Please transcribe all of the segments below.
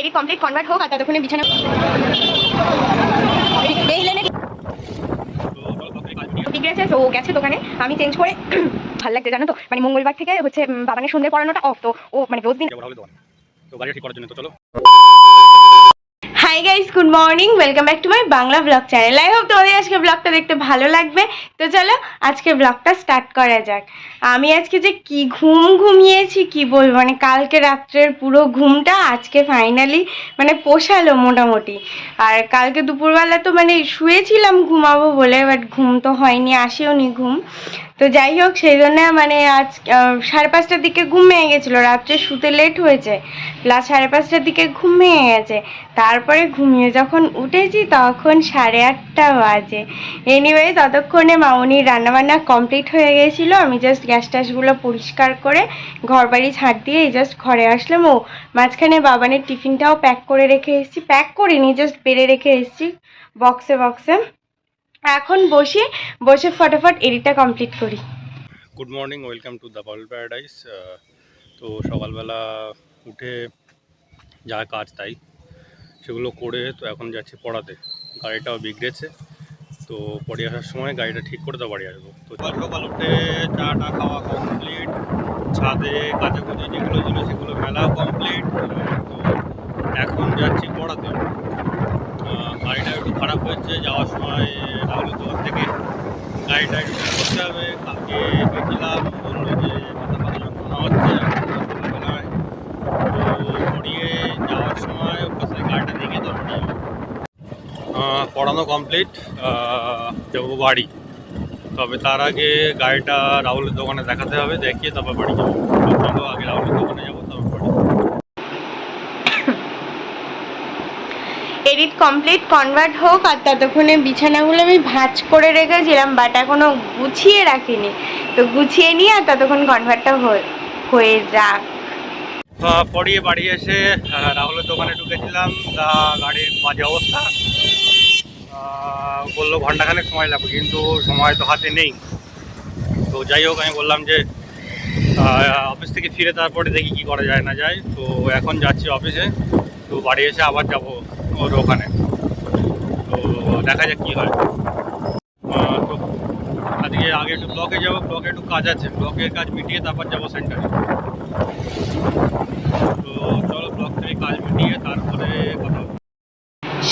Edit complete convert হোক আর ততক্ষণে বিছানা ঠিক লেনে তো গেছে দোকানে, আমি চেঞ্জ করে ভালো লাগছে, জানো তো? মানে মঙ্গলবার থেকে হচ্ছে বাবানের সন্ধ্যে পড়ানোটা অফ তো ও মানে রোজ দিন তো গাড়ি ঠিক করার জন্য, তো চলো। Hi guys good morning welcome back to my Bangla blog channel I hope তোমাদের আজকে ব্লগটা দেখতে ভালো লাগবে। তো চলো, আজকে ব্লগটা স্টার্ট করা যাক। আমি আজকে যে কি ঘুম ঘুমিয়েছি, কি বলব? মানে কালকে রাত্রের পুরো ঘুমটা আজকে ফাইনালি মানে পোষালো মোটামুটি। আর কালকে দুপুরবেলা তো মানে শুয়েছিলাম ঘুমাবো বলে বাট ঘুম তো হয়নি আসেও নি ঘুম। তো যাই হোক, সেই জন্য মানে আজ সাড়ে পাঁচটার দিকে ঘুম ভেঙে গেছিল। রাত্রে শুতে লেট হয়েছে। প্লাস সাড়ে পাঁচটার দিকে ঘুম ভেঙে গেছে। তারপরে ঘুমিয়ে যখন উঠেছি তখন সাড়ে আটটা বাজে। এনিওয়ে ততক্ষণে মামনির রান্নাবান্না কমপ্লিট হয়ে গেছিল। আমি জাস্ট গ্যাস ট্যাসগুলো পরিষ্কার করে ঘর বাড়ি ঝাড় দিয়ে জাস্ট ঘরে আসলাম। ও মাঝখানে বাবানের টিফিনটাও প্যাক করে রেখে এসেছি। প্যাক করিনি জাস্ট বেড়ে রেখে এসেছি। বক্সে বক্সে এখন বসি, বসে ফটাফট এডিটটা কমপ্লিট করি। Good morning welcome to the Baul paradise তো সকালবেলা উঠে যা কাজ তাই, সেগুলো করে তো এখন যাচ্ছি পড়াতে। গাড়িটাও বিগড়েছে, তো পড়ে আসার সময় গাড়িটা ঠিক করে তো বাড়ি আসব। তো সকাল উঠে চাটা খাওয়া কমপ্লিট ছাদে কাচাকুচি যেগুলো ছিল সেগুলো মেলা কমপ্লিট এখন যাচ্ছি পড়াতে। একটু খারাপ হয়েছে, যাওয়ার সময় রাহুলের দোকান থেকে গাড়িটা একটু করতে হবে। কালকে গেছিলাম বলল যে মাথা ব্যথা যন্ত্রণা হচ্ছে পড়িয়ে যাওয়ার সময় কাছে গাড়িটা দেখে তো পড়ানো কমপ্লিট যাব বাড়ি। তবে তার আগে গাড়িটা রাহুলের দোকানে দেখাতে হবে, দেখিয়ে তারপর বাড়ি যাব। আগে রাহুলের দোকানে যাব তারপর বাড়ি এডিট কমপ্লিট কনভার্ট হোক, আর ততক্ষণে বিছানাগুলো আমি ভাঁজ করে রেখেছিলাম বাট এখনও গুছিয়ে রাখিনি। তো গুছিয়ে নিয়ে আর ততক্ষণ কনভার্টটা হয়ে যাক। পড়িয়ে বাড়ি এসে রাহুলের দোকানে ঢুকেছিলাম তা গাড়ির বাজে অবস্থা। বলল ঘন্টাখানেক সময় লাগবে, কিন্তু সময় তো হাতে নেই। তো যাই হোক, আমি বললাম যে অফিস থেকে ফিরে তারপরে দেখি কি করা যায় না যায়। তো এখন যাচ্ছি অফিসে। তো বাড়ি এসে আবার যাব ওর ওখানে। তো দেখা যাক কী হয়। তো আজকে আগে একটু ব্লকে যাব ব্লকে একটু কাজ আছে। ব্লকের কাজ মিটিয়ে তারপর যাব সেন্টারে তো চলো ব্লগ থেকে কাজ মিটিয়ে তারপরে কথা হবে।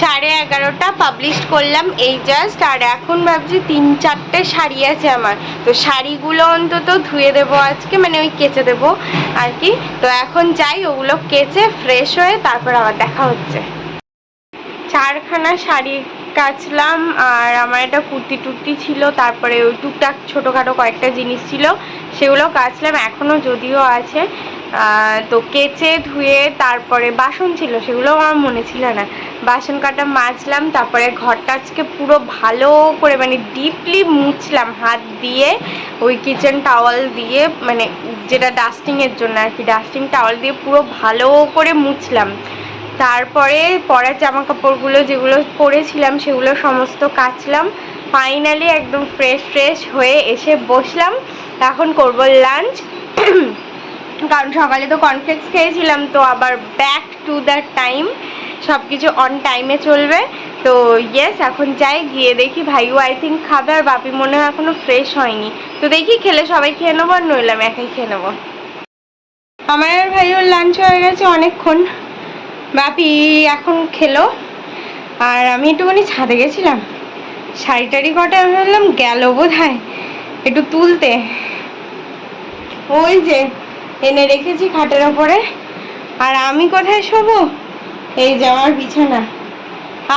সাড়ে এগারোটা পাবলিশ করলাম, এই জাস্ট আর এখন ভাবছি তিন চারটে শাড়ি আছে আমার। তো শাড়িগুলো অন্তত ধুয়ে দেবো আজকে মানে ওই কেচে দেবো আর কি। তো এখন যাই, ওগুলো কেচে ফ্রেশ হয়ে তারপর আবার দেখা হচ্ছে। চারখানা শাড়ি কাচলাম, আর আমার একটা কুর্তি টুর্তি ছিল, তারপরে ওই টুকটাক ছোটোখাটো কয়েকটা জিনিস ছিল, সেগুলো কাচলাম এখনও যদিও আছে। তো কেচে ধুয়ে তারপরে বাসন ছিল, সেগুলো আমার মনে ছিল না। বাসন কাটা মাজলাম, তারপরে ঘরটা আজকে পুরো ভালো করে মানে ডিপলি মুছলাম, হাত দিয়ে, ওই কিচেন টাওয়াল দিয়ে মানে যেটা ডাস্টিংয়ের জন্য আর কি ডাস্টিং টাওয়াল দিয়ে পুরো ভালো করে মুছলাম। তারপরে পরার জামা কাপড়গুলো যেগুলো পরেছিলাম, সেগুলো সমস্ত কাচলাম। ফাইনালি একদম ফ্রেশ ফ্রেশ হয়ে এসে বসলাম। এখন করব লাঞ্চ কারণ সকালে তো কনফ্লেক্স খেয়েছিলাম, তো আবার ব্যাক টু দ্য টাইম সব কিছু অন টাইমে চলবে। তো ইয়েস এখন যাই, গিয়ে দেখি ভাইও আই থিঙ্ক খাবে আর বাপি মনে হয় এখনও ফ্রেশ হয়নি। তো দেখি খেলে সবাই খেয়ে নেব আর নইলাম একাই খেয়ে নেব। আমার আর ভাইওর লাঞ্চ হয়ে গেছে অনেকক্ষণ। বাপি এখন খেলো। আর আমি একটুখানি ছাদে গেছিলাম। শাড়ি টাড়ি কটা, আমি ভাবলাম গেল বোধ হয় একটু তুলতে। ওই যে, এনে রেখেছি খাটের ওপরে। আর আমি কোথায় শোবো? এই যে আমার বিছানা।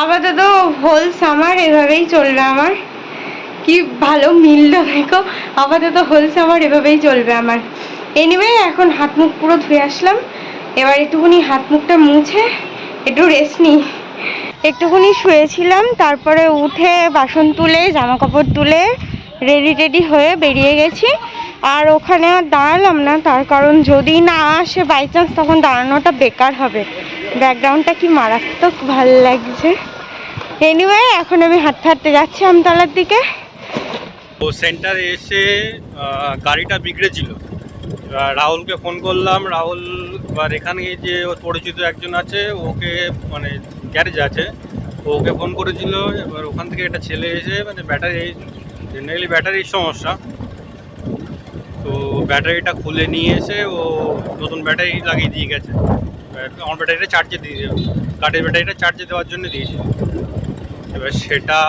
আপাতত হোল সামার এভাবেই চলবে আমার। কি ভালো মিললো দেখো, আপাতত হোল সামার এভাবেই চলবে আমার। এনিওয়ে এখন হাত মুখ পুরো ধুয়ে আসলাম। এবার একটুখানি হাত মুখটা মুছে একটু রেস্ট নিই। একটুখানি শুয়েছিলাম, তারপরে উঠে বাসন তুলে জামা কাপড় তুলে রেডি টেডি হয়ে বেরিয়ে গেছি। আর ওখানে আর দাঁড়ালাম না, তার কারণ যদি না আসে বাই চান্স তখন দাঁড়ানোটা বেকার হবে। ব্যাকগ্রাউন্ডটা কি মারাত্মক ভালো লাগছে। এনিওয়ে এখন আমি হাঁটতে হাঁটতে যাচ্ছি আমতলার দিকে। ও সেন্টারে এসে গাড়িটা বিগড়েছিল। রাহুলকে ফোন করলাম। রাহুল, এবার এখানে যে ওর পরিচিত একজন আছে, ওকে মানে গ্যারেজ আছে, ওকে ফোন করেছিল। এবার ওখান থেকে একটা ছেলে এসে মানে ব্যাটারি জেনারেলি ব্যাটারির সমস্যা। তো ব্যাটারিটা খুলে নিয়ে এসে ও নতুন ব্যাটারি লাগিয়ে দিয়ে গেছে। আমার ব্যাটারিটা চার্জে দিয়ে গাড়ির ব্যাটারিটা চার্জে দেওয়ার জন্য দিয়েছে। এবার সেটা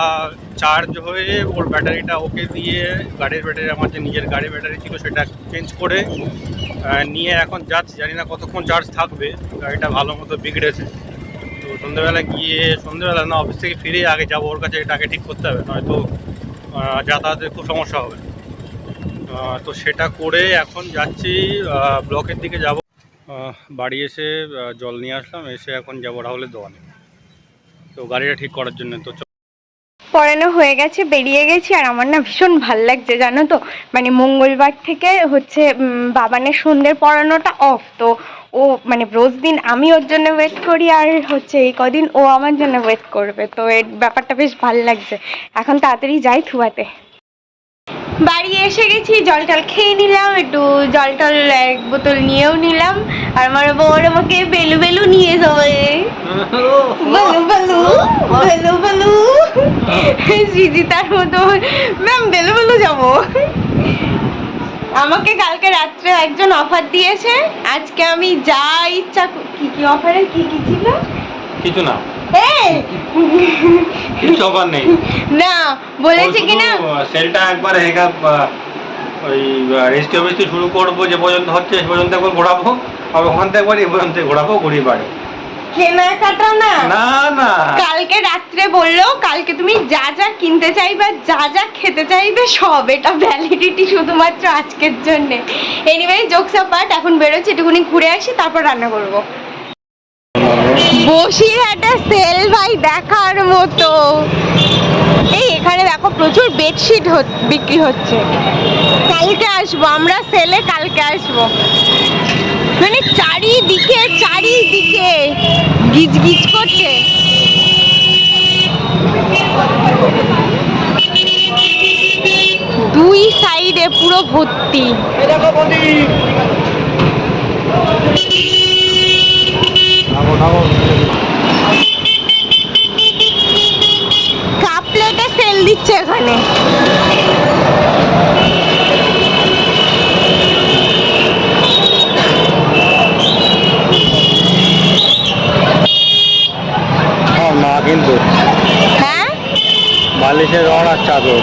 চার্জ হয়ে ওর ব্যাটারিটা ওকে দিয়ে গাড়ির ব্যাটারি আমার যে নিজের গাড়ির ব্যাটারি ছিল সেটা চেঞ্জ করে নিয়ে এখন যাচ্ছি। জানি না কতক্ষণ চার্জ থাকবে, গাড়িটা ভালো মতো বিগড়েছে। তো সন্ধ্যেবেলা গিয়ে, সন্ধ্যেবেলা না অফিস থেকে ফিরে আগে যাব, ওর কাছে এটাকে ঠিক করতে হবে, নয়তো যাতায়াতের খুব সমস্যা হবে। তো সেটা করে এখন যাচ্ছি ব্লকের দিকে যাব। বাড়ি এসে জল নিয়ে আসলাম, এসে এখন যাব রাহুলের দোকানে। তো গাড়িটা ঠিক করার জন্য তো পড়ানো হয়ে গেছে, বেরিয়ে গেছি, আর আমার না ভীষণ ভালো লাগছে, জানো তো? মানে মঙ্গলবার থেকে হচ্ছে বাবানের সন্ধ্যের পড়ানোটা অফ তো ও মানে রোজ দিন আমি ওর জন্য ওয়েট করি, আর হচ্ছে এই কদিন ও আমার জন্য ওয়েট করবে, তো এর ব্যাপারটা বেশ ভালো লাগছে। এখন তাড়াতাড়ি যাই থুয়াতে। বাড়ি এসে গেছি, জল টল খেয়ে নিলাম, একটু জল টল এক বোতল নিয়েও নিলাম, আর আমার বউর আমাকে বেলু বেলু নিয়ে যাবে। বলু বলু বলু বলু। তার মতো, ম্যাম, বেলু বেলু যাব। আমাকে কালকে রাত্রে একজন অফার দিয়েছে, আজকে আমি যা ইচ্ছা ক- কি অফারে কি কি ছিল? কিছু না। কিছু অফার নেই। না বলেছে কি না সেলটা একবার হেগা ওই রেজিস্ট্রি অফিস শুরু করব যে পর্যন্ত হচ্ছে সে পর্যন্ত একবার ঘোরাবো আর ওখান থেকে একবার এ পর্যন্ত ঘোরাবো ঘুরিয়ে বাড়ি। কেনাকাটা না? না না। কালকে রাত্রে বলল কালকে তুমি যা যা কিনতে চাইবে যা যা খেতে চাইবে সব। এটা ভ্যালিডিটি শুধুমাত্র আজকের জন্য। এনিওয়ে জোকস পার্ট এখন বেরোচ্ছি একটুখানি ঘুরে আসি তারপর রান্না করব। বসিরহাটে সেল ভাই দেখার মতো। এই এখানে দেখো প্রচুর বেডশিট বিক্রি হচ্ছে। কালকে আসব আমরা সেলে কালকে আসব। মানে চারিদিকে চারিদিকে গিজ গিজ করছে। দুই সাইডে পুরো ভর্তি। কাপ দিচ্ছে এখানে। না কিন্তু। হ্যাঁ? বালিশের রড আর চাদর।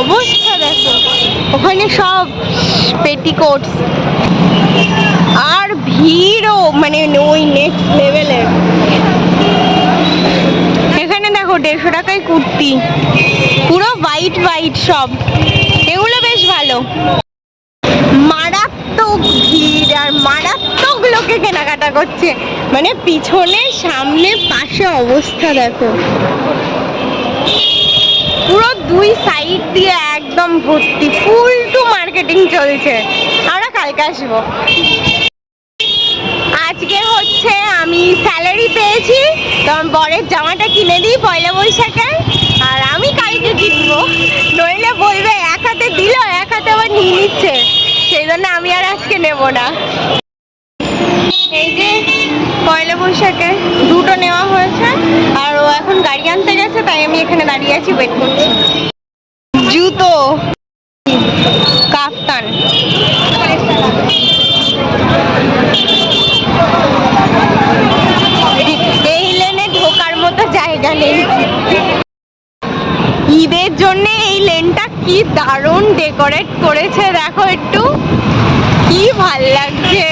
অবস্থা দেখো। ওখানে সব পেটিকোটস আর ভিড়ও মানে ওই নেক্সট লেভেলের দেখো, দেড়শো টাকায় কুর্তি। পুরো হোয়াইট হোয়াইট সব। এগুলো বেশ ভালো। মারাত্মক ভিড় আর মারাত্মক লোকে কেনাকাটা করছে। মানে পিছনে, সামনে, পাশে অবস্থা দেখো। পুরো দুই সাইড দিয়ে একদম ভর্তি। ফুল টু মার্কেটিং চলছে। আমরা কালকে আসব। আমি স্যালারি পেয়েছি, তো আমার বরের জামাটা কিনে দিই পয়লা বৈশাখে। আর আমি কালকে কিনবো নইলে বলবে, এক হাতে দিল, এক হাতে আবার নিয়ে নিচ্ছে। সেই জন্য আমি আর আজকে নেব না। এই যে পয়লা বৈশাখে দুটো নেওয়া হয়েছে, আর ও এখন গাড়ি আনতে গেছে, তাই আমি এখানে দাঁড়িয়ে আছি ওয়েট করছি। জুতো, কাফতান। এই লেনে ঢোকার মতো জায়গা নেই। ঈদের জন্য এই লেনটা কি দারুণ ডেকোরেট করেছে, দেখো একটু। কি ভালো লাগছে।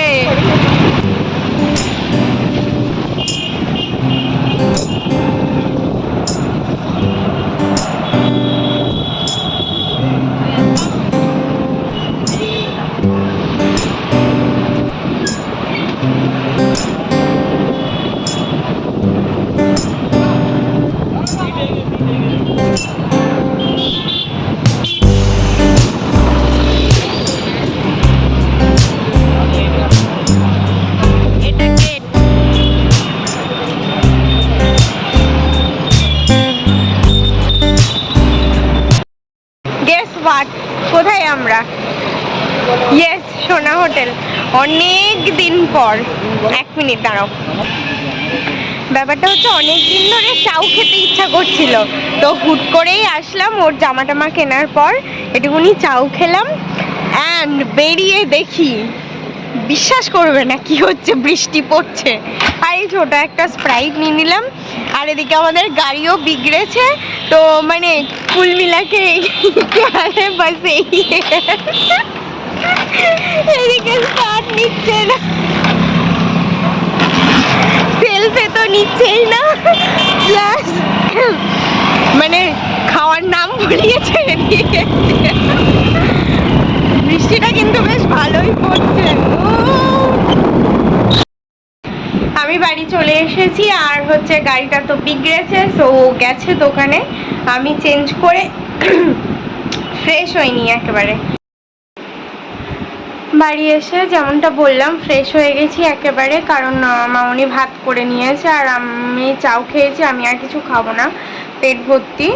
কোথায় আমরা। ইয়েস সোনা হোটেল। অনেক দিন পর। এক মিনিট দাঁড়াও। ব্যাপারটা হচ্ছে অনেক দিন ধরে চাউ খেতে ইচ্ছা করছিল। তো হুট করেই আসলাম ওর জামা টামা কেনার পর। এটুকুনি চাউ খেলাম। অ্যান্ড বেরিয়ে দেখি। বিশ্বাস করবে না কি হচ্ছে, বৃষ্টি পড়ছে। আর এই ছোট একটা স্প্রাইট নিয়ে নিলাম, আর এদিকে আমাদের গাড়িও বিগড়েছে, তো মানে কুল মিলাকে বাস এদিকে স্টার্ট নিচ্ছে না। সেলফে তো নিচ্ছেই না। প্লাস মানে খাওয়ার নাম ভুলিয়েছে বৃষ্টিটা কিন্তু বেশ ভালোই পড়ছে। আমি বাড়ি চলে এসেছি আর হচ্ছে গাড়িটা তো বিগড়েছে তো গেছে দোকানে। আমি চেঞ্জ করে ফ্রেশ হইনি একেবারে। বাড়ি এসে যেমনটা বললাম ফ্রেশ হয়ে গেছি একেবারে কারণ আহ, মামনি ভাত করে নিয়েছে আর আমি চাও খেয়েছি আমি আর কিছু খাব না পেট ভর্তি।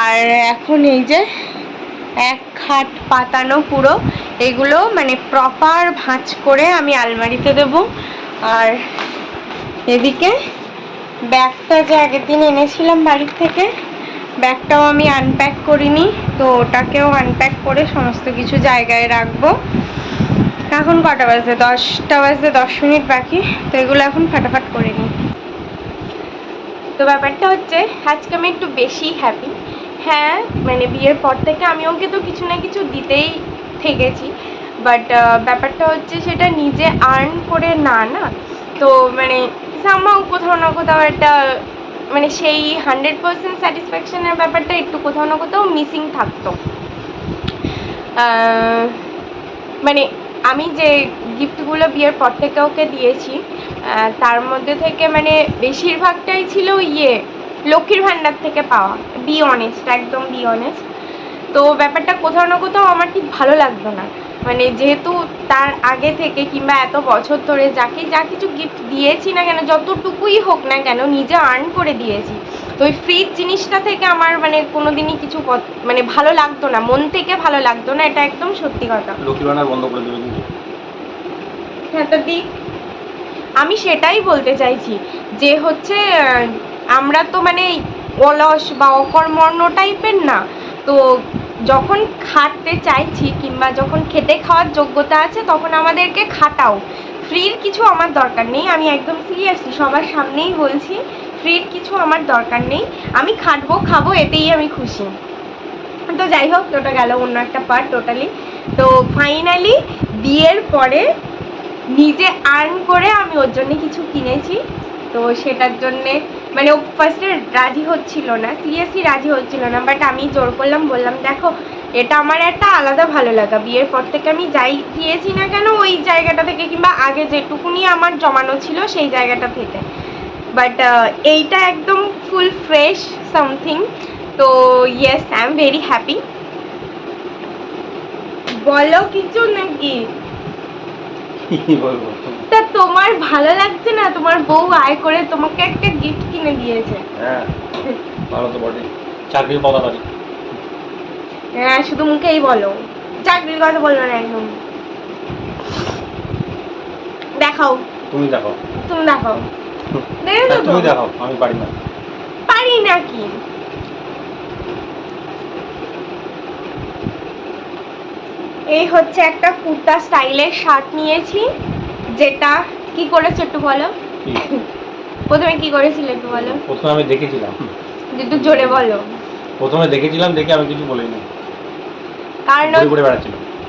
আর এখন এই যে এক খাট পাতানো পুরো। এগুলো মানে প্রপার ভাঁজ করে আমি আলমারিতে দেবো। আর এদিকে ব্যাগটা যে আগের দিন এনেছিলাম বাড়ির থেকে, ব্যাগটাও আমি আনপ্যাক করিনি। তো ওটাকেও আনপ্যাক করে সমস্ত কিছু জায়গায় রাখব। এখন কটা বাজে? দশটা বাজে, দশ মিনিট বাকি। তো এগুলো এখন ফাটাফাট করে নিই। তো ব্যাপারটা হচ্ছে, আজকে আমি একটু বেশি হ্যাপি হ্যাঁ মানে বিয়ের পর থেকে আমি ওকে তো কিছু না কিছু দিতেই থেকেছি। বাট ব্যাপারটা হচ্ছে সেটা নিজে আর্ন করে না না? তো মানে সামাও কোথাও না কোথাও একটা মানে সেই হান্ড্রেড পার্সেন্ট স্যাটিসফ্যাকশনের ব্যাপারটা একটু কোথাও না কোথাও মিসিং থাকতো। মানে আমি যে গিফটগুলো বিয়ের পর থেকে ওকে দিয়েছি তার মধ্যে থেকে মানে বেশিরভাগটাই ছিল ইয়ে লক্ষ্মীর ভাণ্ডার থেকে পাওয়া। বি অনেস্ট একদম বি অনেস্ট তো ব্যাপারটা কোথাও না কোথাও আমার ঠিক ভালো লাগতো না। মানে যেহেতু তার আগে থেকে কিংবা এত বছর ধরে যাকে যা কিছু গিফট দিয়েছি না কেন যতটুকুই হোক না কেন নিজে আর্ন করে দিয়েছি। তো ওই ফ্রিজ জিনিসটা থেকে আমার মানে কোনোদিনই কিছু মানে ভালো লাগতো না। মন থেকে ভালো লাগতো না এটা একদম সত্যি কথা। লক্ষ্মী বন্ধ করে দেবে কিন্তু। হ্যাঁ তো দিক। আমি সেটাই বলতে চাইছি যে হচ্ছে আমরা তো মানে অলস বা অকর্মণ্য টাইপের না। তো যখন খাটতে চাইছি কিংবা যখন খেতে খাওয়ার যোগ্যতা আছে, তখন আমাদেরকে খাটাও। ফ্রির কিছু আমার দরকার নেই, আমি একদম সিরিয়াসলি সবার সামনেই বলছি ফ্রির কিছু আমার দরকার নেই। আমি খাটবো, খাব, এতেই আমি খুশি। তো যাই হোক, ওটা গেল অন্য একটা পার্ট টোটালি তো ফাইনালি বিয়ের পরে নিজে আর্ন করে আমি ওর জন্য কিছু কিনেছি। তো সেটার জন্যে মানে ও ফার্স্টে রাজি হচ্ছিল না সিরিয়াসলি রাজি হচ্ছিল না বাট আমি জোর করলাম, বললাম, দেখো, এটা আমার একটা আলাদা ভালো লাগা। বিয়ের পর থেকে আমি যাই দিয়েছি না কেন, ওই জায়গাটা থেকে কিংবা আগে যেটুকুনি আমার জমানো ছিল সেই জায়গাটা থেকে। বাট এইটা একদম ফুল ফ্রেশ সামথিং তো yes I am very happy বলো কিছু নাকি? তা তোমার ভালো লাগছে না? তোমার বউ আয় করে তোমাকে একটা গিফট কিনে দিয়েছে। হ্যাঁ ভালো তো বটে চাকরির কথা পারি হ্যাঁ শুধু মুখেই বলো। চাকরির কথা বলল না একদম। দেখাও। তুমি দেখো তুমি দেখাও। হ্যাঁ, তো তুমি দেখাও আমি পারি না। পারি নাকি এই হচ্ছে একটা কুর্তা স্টাইলের শার্ট নিয়েছি। যেটা কি করেছ একটু বলো? প্রথমে কি করেছিলে একটু বলো? প্রথমে আমি দেখেছিলাম। একটু জোরে বলো। প্রথমে দেখেছিলাম দেখে আমি কিছু বলিনি। কারণ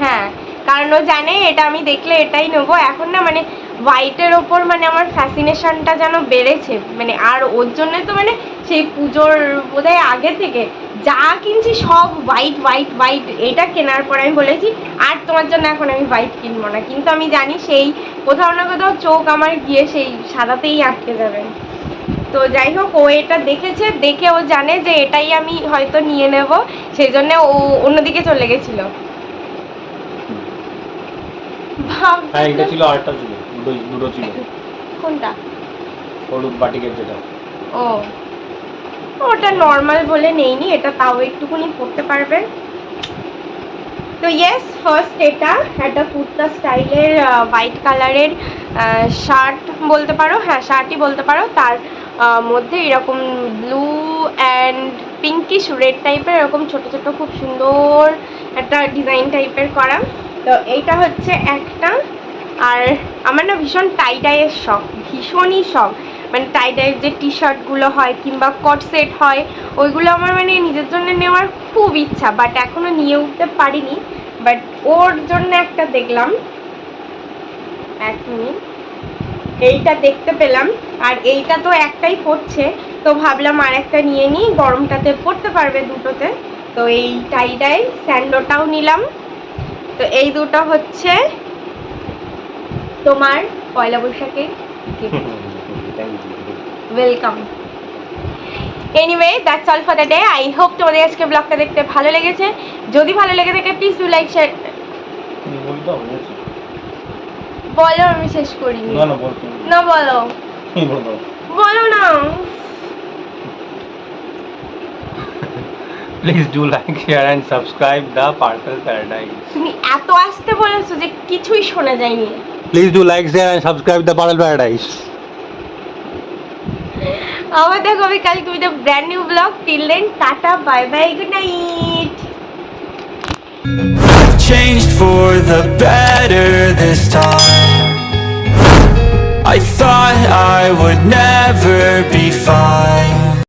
হ্যাঁ কারণ ও জানে এটা আমি দেখলে এটাই নেব। এখন না মানে হোয়াইটের ওপর মানে আমার ফ্যাসিনেশনটা যেন বেড়েছে। মানে আর ওর জন্য তো মানে সেই পুজোর বোধহয় আগে থেকে যা কিনছি সব হোয়াইট হোয়াইট হোয়াইট এটা কেনার পর আমি বলেছি, আর তোমার জন্য এখন আমি হোয়াইট কিনবো না। কিন্তু আমি জানি সেই কোথাও না কোথাও চোখ আমার গিয়ে সেই সাদাতেই আটকে যাবে। তো যাই হোক, ও এটা দেখেছে, দেখে ও জানে যে এটাই আমি হয়তো নিয়ে নেব। সেই জন্য ও অন্যদিকে চলে গেছিল। ভাব- হ্যাঁ ছিল ছিল। দুটো ছিল। কোনটা? হলুদ বাটিকের যেটা। ও। ওটা নর্মাল বলে নেইনি এটা তাও একটুকুনি পড়তে পারবে। তো ইয়েস ফার্স্ট এটা একটা কুর্তা স্টাইলের হোয়াইট কালারের শার্ট বলতে পারো হ্যাঁ শার্টই বলতে পারো। তার মধ্যে এরকম ব্লু অ্যান্ড পিঙ্কিশ রেড টাইপের এরকম ছোট ছোট খুব সুন্দর একটা ডিজাইন টাইপের করা। তো এইটা হচ্ছে একটা আর আমার না ভীষণ টাই ডাইয়ের শখ, ভীষণই শখ। মানে টাই ডাইয়ের যে টি শার্টগুলো হয় কিংবা কট সেট হয়, ওইগুলো আমার মানে নিজের জন্য নেওয়ার খুব ইচ্ছা বাট এখনও নিয়ে উঠতে পারিনি। বাট ওর জন্য একটা দেখলাম। এক মিনিট। এইটা দেখতে পেলাম। আর এইটা তো একটাই পড়ছে তো ভাবলাম আর একটা নিয়ে নিই। গরমটাতে পড়তে পারবে দুটোতে। তো এই টাইটাই স্যান্ডোটাও নিলাম। তো এই দুটো হচ্ছে তোমার পয়লা বৈশাখের welcome anyway that's all for the day I hope তোমাদের আজকে ব্লগটা দেখতে ভালো লেগেছে। যদি ভালো লেগে থাকে প্লিজ ডু লাইক শেয়ার বলো আমি শেষ করি। না বল বলো। বলো বলো না। Please do like share and subscribe the purple paradise তুমি এত আসতে বলেছ যে কিছুই শোনা যায়নি। Please do like share and subscribe the Purple Paradise আবার দেখো আমি কালকে with brand new blog till then tata bye bye good night I've changed for the better this time. I thought I would never be fine.